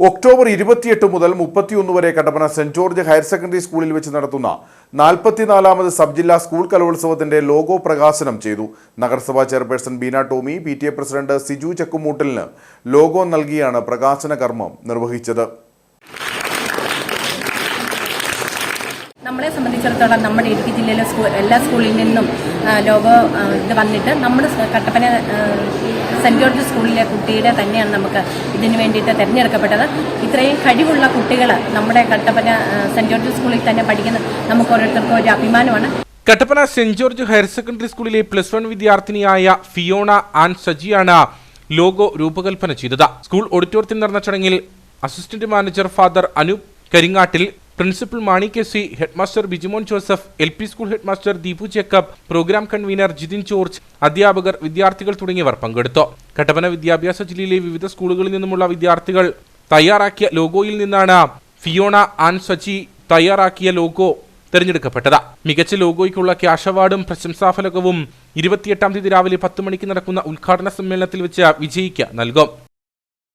October ഇരുപത്തിയെട്ട് മുതൽ മുപ്പത്തിയൊന്ന് വരെ Kattappana saint George higher secondary സ്കൂളിൽ വെച്ച് നടത്തുന്ന നാൽപ്പത്തിനാലാമത് സബ് ജില്ലാ സ്കൂൾ കലോത്സവത്തിന്റെ ലോഗോ പ്രകാശനം ചെയ്തു. നഗരസഭാ chairperson Beena Tomy P president Siju ചക്കുമൂട്ടലിന് logo നൽകിയാണ് പ്രകാശന കർമ്മം നിർവഹിച്ചത്. നമ്മളെ സംബന്ധിച്ചിടത്തോളം നമ്മുടെ ഇടുക്കി ജില്ലയിലെ സ്കൂൾ എല്ലാ സ്കൂളിൽ നിന്നും ലോഗോ ഇത് വന്നിട്ട് നമ്മുടെ കട്ടപ്പന സെന്റ് ജോർജ് സ്കൂളിലെ കുട്ടിയുടെ തന്നെയാണ് നമുക്ക് ഇതിന് വേണ്ടിയിട്ട് തിരഞ്ഞെടുക്കപ്പെട്ടത്. ഇത്രയും കഴിവുള്ള കുട്ടികൾ നമ്മുടെ കട്ടപ്പന സെന്റ് ജോർജ് സ്കൂളിൽ തന്നെ പഠിക്കുന്ന നമുക്ക് ഓരോരുത്തർക്കും ഒരു അഭിമാനമാണ്. Kattappana saint George higher secondary സ്കൂളിലെ പ്ലസ് വൺ വിദ്യാർത്ഥിനിയായ ഫിയോണ ആൻ സജിയാണ് ലോഗോ രൂപകൽപ്പന ചെയ്തത്. സ്കൂൾ ഓഡിറ്റോറിയത്തിൽ നടന്ന ചടങ്ങിൽ assistant manager father Anoop Karingattil principal Mani K C headmaster Bijimon Joseph L P school headmaster Deepu Jacob programme convener Jithin George അധ്യാപകർ വിദ്യാർത്ഥികൾ തുടങ്ങിയവർ പങ്കെടുത്തു. കട്ടപ്പന വിദ്യാഭ്യാസ ജില്ലയിലെ വിവിധ സ്കൂളുകളിൽ നിന്നുമുള്ള വിദ്യാർത്ഥികൾ തയ്യാറാക്കിയ ലോഗോയിൽ നിന്നാണ് ഫിയോണ ആൻ സച്ചി തയ്യാറാക്കിയ ലോഗോ തെരഞ്ഞെടുക്കപ്പെട്ടത്. മികച്ച ലോഗോയ്ക്കുള്ള ക്യാഷ് അവാർഡും പ്രശംസാഫലകവും ഇരുപത്തിയെട്ടാം തീയതി രാവിലെ പത്ത് മണിക്ക് നടക്കുന്ന ഉദ്ഘാടന സമ്മേളനത്തിൽ വെച്ച് വിജയിക്ക് നൽകും.